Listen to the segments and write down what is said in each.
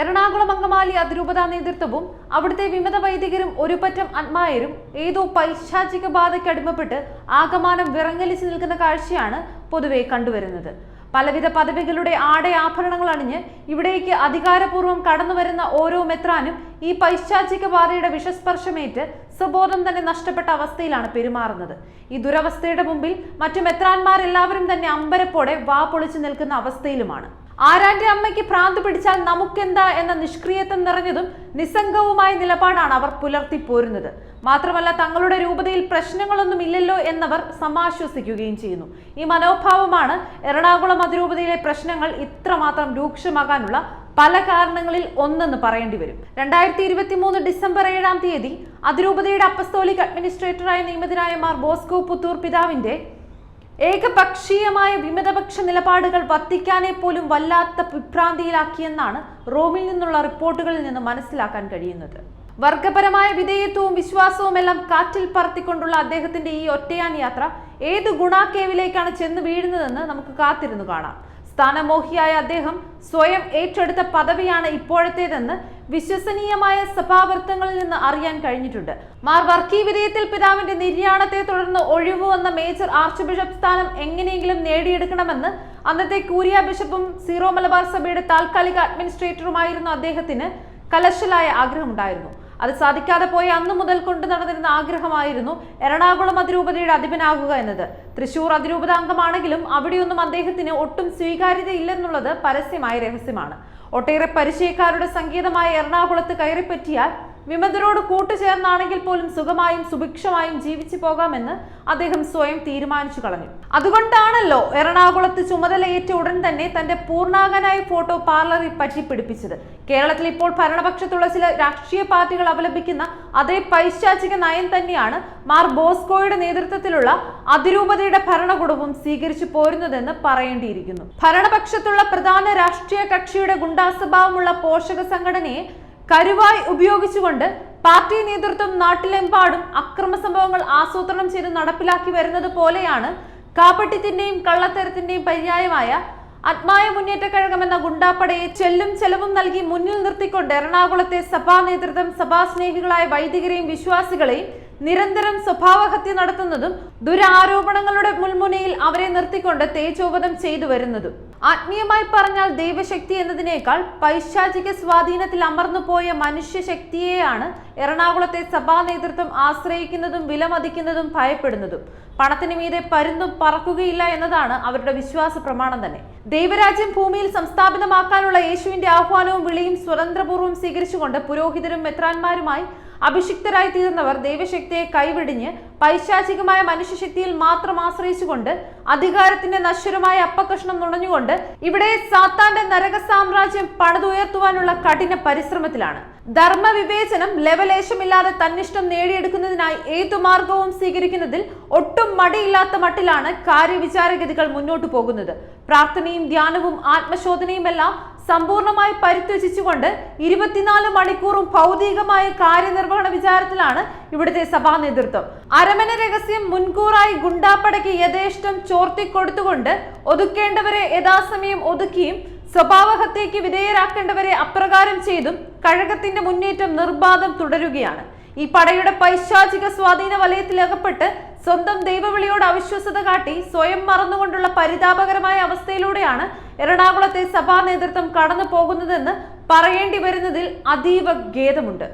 എറണാകുളം അങ്കമാലി അതിരൂപതാ നേതൃത്വവും അവിടുത്തെ വിമത വൈദികരും ഒരുപറ്റം ആത്മായരും ഏതോ പൈശാചിക ബാധയ്ക്ക് അടിമപ്പെട്ട് ആകമാനം വിറങ്ങലിച്ചു നിൽക്കുന്ന കാഴ്ചയാണ് പൊതുവെ കണ്ടുവരുന്നത്. പലവിധ പദവികളുടെ ആടെ ആഭരണങ്ങൾ അണിഞ്ഞ് ഇവിടേക്ക് അധികാരപൂർവം കടന്നു വരുന്ന ഓരോ മെത്രാനും ഈ പൈശാചിക ബാധയുടെ വിഷസ്പർശമേറ്റ് സ്വബോധം തന്നെ നഷ്ടപ്പെട്ട അവസ്ഥയിലാണ് പെരുമാറുന്നത്. ഈ ദുരവസ്ഥയുടെ മുമ്പിൽ മറ്റു മെത്രാന്മാരെല്ലാവരും തന്നെ അമ്പരപ്പോടെ വാ പൊളിച്ചു നിൽക്കുന്ന അവസ്ഥയിലുമാണ്. ആരാന്റെ അമ്മയ്ക്ക് ഭ്രാന്ത് പിടിച്ചാൽ നമുക്കെന്താ എന്ന നിഷ്ക്രിയത്വം നിറഞ്ഞതും നിസ്സംഗവുമായ നിലപാടാണ് അവർ പുലർത്തി പോരുന്നത്. മാത്രമല്ല തങ്ങളുടെ രൂപതയിൽ പ്രശ്നങ്ങളൊന്നും ഇല്ലല്ലോ എന്നവർ സമാശ്വസിക്കുകയും ചെയ്യുന്നു. ഈ മനോഭാവമാണ് എറണാകുളം അതിരൂപതയിലെ പ്രശ്നങ്ങൾ ഇത്രമാത്രം രൂക്ഷമാകാനുള്ള പല കാരണങ്ങളിൽ ഒന്നെന്ന് പറയേണ്ടി വരും. രണ്ടായിരത്തി ഇരുപത്തി മൂന്ന് ഡിസംബർ ഏഴാം തീയതി അതിരൂപതയുടെ അപ്പസ്തോലിക് അഡ്മിനിസ്ട്രേറ്ററായ നിയമിതനായ മാർ ബോസ്കോ പുത്തൂർ പിതാവിന്റെ ഏകപക്ഷീയമായ വിമതപക്ഷ നിലപാടുകൾ വത്തിക്കാനെ പോലും വല്ലാത്ത വിഭ്രാന്തിയിലാക്കിയെന്നാണ് റോമിൽ നിന്നുള്ള റിപ്പോർട്ടുകളിൽ നിന്ന് മനസ്സിലാക്കാൻ കഴിയുന്നത്. വർഗപരമായ വിധേയത്വവും വിശ്വാസവും എല്ലാം കാറ്റിൽ പറത്തിക്കൊണ്ടുള്ള അദ്ദേഹത്തിന്റെ ഈ ഒറ്റയാൻ യാത്ര ഏത് ഗുണാക്കേവിലേക്കാണ് ചെന്ന് വീഴുന്നതെന്ന് നമുക്ക് കാത്തിരുന്നു കാണാം. സ്ഥാനമോഹിയായ അദ്ദേഹം സ്വയം ഏറ്റെടുത്ത പദവിയാണ് ഇപ്പോഴത്തേതെന്ന് വിശ്വസനീയമായ സഭാവൃത്തങ്ങളിൽ നിന്ന് അറിയാൻ കഴിഞ്ഞിട്ടുണ്ട്. മാർ വർക്കി വിധേയത്തിൽ പിതാവിന്റെ നിര്യാണത്തെ തുടർന്ന് ഒഴിവു വന്ന മേജർ ആർച്ച് ബിഷപ്പ് സ്ഥാനം എങ്ങനെയെങ്കിലും നേടിയെടുക്കണമെന്ന് അന്നത്തെ കൂരിയ ബിഷപ്പും സീറോ മലബാർ സഭയുടെ താൽക്കാലിക അഡ്മിനിസ്ട്രേറ്ററുമായിരുന്ന അദ്ദേഹത്തിന് കലശലായ ആഗ്രഹമുണ്ടായിരുന്നു. അത് സാധിക്കാതെ പോയ അന്നു മുതൽ കൊണ്ടു നടന്നിരുന്ന ആഗ്രഹമായിരുന്നു എറണാകുളം അതിരൂപതയുടെ അധിപനാകുക എന്നത്. തൃശൂർ അതിരൂപത അംഗമാണെങ്കിലും അവിടെയൊന്നും അദ്ദേഹത്തിന് ഒട്ടും സ്വീകാര്യതയില്ലെന്നുള്ളത് പരസ്യമായ രഹസ്യമാണ്. ഒട്ടേറെ പരിചയക്കാരുടെ സംഗീതമായ എറണാകുളത്ത് കയറിപ്പറ്റിയാൽ വിമതരോട് കൂട്ടുചേർന്നാണെങ്കിൽ പോലും സുഖമായും സുഭിക്ഷമായും ജീവിച്ചു പോകാമെന്ന് അദ്ദേഹം സ്വയം തീരുമാനിച്ചു കളഞ്ഞു. അതുകൊണ്ടാണല്ലോ എറണാകുളത്ത് ചുമതലയേറ്റ ഉടൻ തന്നെ തന്റെ പൂർണാകനായ ഫോട്ടോ പാർലറിൽ പറ്റിപ്പിടിപ്പിച്ചത് കേരളത്തിൽ ഇപ്പോൾ ഭരണപക്ഷത്തുള്ള ചില രാഷ്ട്രീയ പാർട്ടികൾ അവലംബിക്കുന്ന അതേ പൈശാചിക നയം തന്നെയാണ് മാർ ബോസ്കോയുടെ നേതൃത്വത്തിലുള്ള അതിരൂപതയുടെ ഭരണകൂടവും സ്വീകരിച്ചു പോരുന്നതെന്ന് പറയേണ്ടിയിരിക്കുന്നു. ഭരണപക്ഷത്തുള്ള പ്രധാന രാഷ്ട്രീയ കക്ഷിയുടെ ഗുണ്ടാസ്വഭാവമുള്ള പോഷക സംഘടനയെ കരുവായി ഉപയോഗിച്ചുകൊണ്ട് പാർട്ടി നേതൃത്വം നാട്ടിലെമ്പാടും അക്രമ സംഭവങ്ങൾ ആസൂത്രണം ചെയ്ത് നടപ്പിലാക്കി വരുന്നത് പോലെയാണ് കാപ്പട്ടിത്തിന്റെയും കള്ളത്തരത്തിന്റെയും പര്യായമായ ആത്മായ മുന്നേറ്റ കഴകം എന്ന ഗുണ്ടാപ്പടയെ ചെല്ലും ചെലവും നൽകി മുന്നിൽ നിർത്തിക്കൊണ്ട് എറണാകുളത്തെ സഭാ നേതൃത്വം സഭാ സ്നേഹികളായ വൈദികരെയും വിശ്വാസികളെയും നിരന്തരം സ്വഭാവഹത്യ നടത്തുന്നതും ദുരാരോപണങ്ങളുടെ മുൾമുനയിൽ അവരെ നിർത്തിക്കൊണ്ട് തേജോവധം ചെയ്തു വരുന്നതും. ആത്മീയമായി പറഞ്ഞാൽ ദൈവശക്തി എന്നതിനേക്കാൾ പൈശാചിക സ്വാധീനത്തിൽ അമർന്നു പോയ മനുഷ്യശക്തിയെയാണ് എറണാകുളത്തെ സഭാ നേതൃത്വം ആശ്രയിക്കുന്നതും വിലമതിക്കുന്നതും ഭയപ്പെടുന്നതും. പണത്തിന് മീതെ പരുന്നും പറക്കുകയില്ല എന്നതാണ് അവരുടെ വിശ്വാസ പ്രമാണം തന്നെ. ദൈവരാജ്യം ഭൂമിയിൽ സംസ്ഥാപിതമാക്കാനുള്ള യേശുവിന്റെ ആഹ്വാനവും വിളിയും സ്വതന്ത്രപൂർവം സ്വീകരിച്ചുകൊണ്ട് പുരോഹിതരും മെത്രാന്മാരുമായി അഭിഷിക്തരായി തീർന്നവർ ദൈവശക്തിയെ കൈവിടിഞ്ഞ് പൈശാചികമായ മനുഷ്യശക്തിയിൽ മാത്രം ആശ്രയിച്ചുകൊണ്ട് അധികാരത്തിന്റെ നശ്വരമായ അപ്പകഷ്ണം നുണഞ്ഞുകൊണ്ട് ഇവിടെ സാത്താന്റെ നരക സാമ്രാജ്യം പണിതുയർത്തുവാനുള്ള കഠിന പരിശ്രമത്തിലാണ്. ധർമ്മവിവേചനം ലവലേശമില്ലാതെ തന്നിഷ്ടം നേടിയെടുക്കുന്നതിനായി ഏതു മാർഗവും സ്വീകരിക്കുന്നതിൽ ഒട്ടും മടിയില്ലാത്ത മട്ടിലാണ് കാര്യവിചാരഗതികൾ മുന്നോട്ടു പോകുന്നത്. പ്രാർത്ഥനയും ധ്യാനവും ആത്മശോധനയുമെല്ലാം സമ്പൂർണമായി പരിത്യജിച്ചുകൊണ്ട് ഇരുപത്തിനാല് മണിക്കൂറും ഭൗതികമായ കാര്യനിർവഹണ വിചാരത്തിലാണ് ഇവിടുത്തെ സഭാ നേതൃത്വം. അരമന രഹസ്യം മുൻകൂറായി ഗുണ്ടാപ്പടയ്ക്ക് യഥേഷ്ടം ചോർത്തിക്കൊടുത്തുകൊണ്ട് ഒതുക്കേണ്ടവരെ യഥാസമയം ഒതുക്കിയും സ്വഭാവഹത്യയ്ക്ക് വിധേയരാക്കേണ്ടവരെ അപ്രകാരം ചെയ്തും കഴകത്തിന്റെ മുന്നേറ്റം നിർബാധം തുടരുകയാണ്. ഈ പടയുടെ പൈശാചിക സ്വാധീന വലയത്തിൽ അകപ്പെട്ട് സ്വന്തം ദൈവവിളിയോട് അവിശ്വസത കാട്ടി സ്വയം മറന്നുകൊണ്ടുള്ള പരിതാപകരമായ അവസ്ഥയിലൂടെയാണ് എറണാകുളത്തെ സഭാ നേതൃത്വം കടന്നു പോകുന്നതെന്ന് പറയേണ്ടി വരുന്നതിൽ അതീവ ഖേദമുണ്ട്.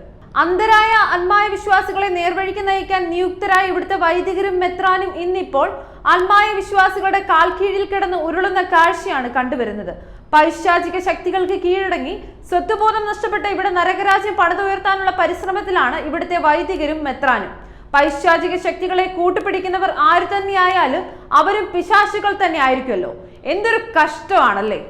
അന്ധരായ അന്മായ വിശ്വാസികളെ നേർവഴിക്ക് നയിക്കാൻ നിയുക്തരായ ഇവിടുത്തെ വൈദികരും മെത്രാനും ഇന്നിപ്പോൾ അന്മായ വിശ്വാസികളുടെ കാൽക്കീഴിൽ കിടന്ന് ഉരുളുന്ന കാഴ്ചയാണ് കണ്ടുവരുന്നത്. പൈശാചിക ശക്തികൾക്ക് കീഴടങ്ങി സ്വത്തുബോധം നഷ്ടപ്പെട്ട ഇവിടെ നരകരാജ്യം പണിതുയർത്താനുള്ള പരിശ്രമത്തിലാണ് ഇവിടുത്തെ വൈദികരും മെത്രാനും. പൈശാചിക ശക്തികളെ കൂട്ടുപിടിക്കുന്നവർ ആര് തന്നെയായാലും അവരും പിശാചുകൾ തന്നെ ആയിരിക്കുമല്ലോ എന്തൊരു കഷ്ടമാണല്ലേ?